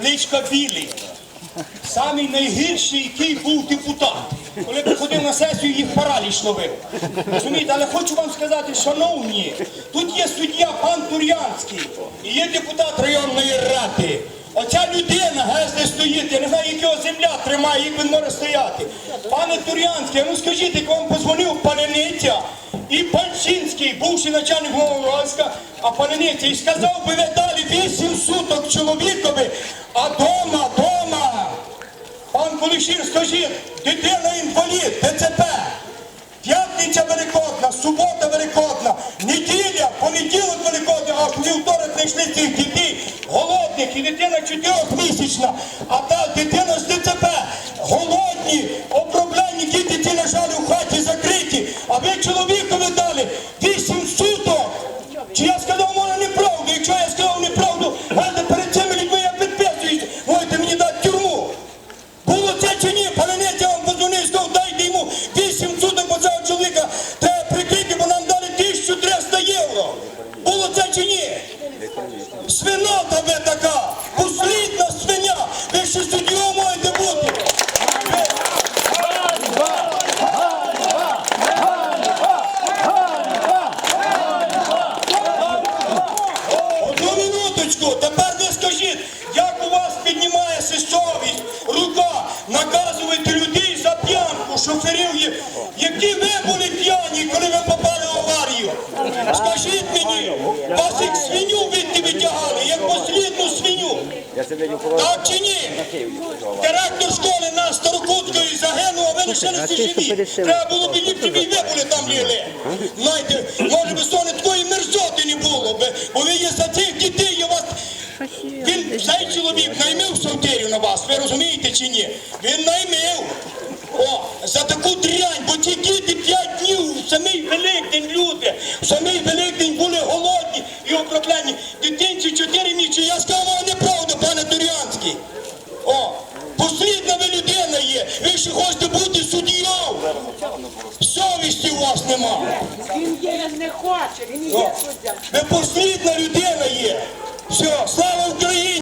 кличка Білий. Самий найгірший, який був депутат. Коли приходив на сесію, їх параліч ловив. Розумієте, але хочу вам сказати, шановні, тут є суддя пан Тур'янський і є депутат районної ради. Оця людина гезде стоїть, я не знаю, як його земля тримає, як він може стояти. Пане Тур'янський, ну скажіть, як вам позвонив паляниця і Панчинський, бувший начальник головного а паляниця, і сказав би ви далі 8 суток чоловікові, а дома, дома. Пан Кулішір, скажіть, дитина інвалід, ДЦП. П'ятниця великодна, субота великодна, неділя, понеділок великодна, а в вівторок знайшли цих дітей голодних і дитина чотирьохмісячна, а та дитина з ДЦП, голодні, оброблені діти ті лежали в хаті закриті, а ви чоловікові дайте йому 8 суток, бо цього чоловіка треба прикрити, бо нам дали 1300 євро. Було це чи ні? Свинота ви така, послідна свиня, ви ще суддю шоферів, є- які ви були п'яні, коли ви попали в аварію. Скажіть мені, вас як свиню відти витягали, як послідну свиню. Так чи ні? Директор школи на Старокутської загинув, а ви лишилися живі. Треба було б ліпше, і ви були там ліли. Знаєте, може би соне такої мерзоти не було б, бо ви є за цих дітей, я вас... Він, цей чоловік наймив сортирів на вас, ви розумієте чи ні? Він наймив. О, за таку дрянь, бо ці діти п'ять днів, в самий Великдень люди, в самий Великдень були голодні і оброблені. Дитинці чотири місяці, я сказав вам неправду, пане Турянський. О, послідна ви людина є, ви ще хочете бути суддєю. Совісті у вас нема. Він є, він не хоче, він є суддя. ви послідна людина є. Все, слава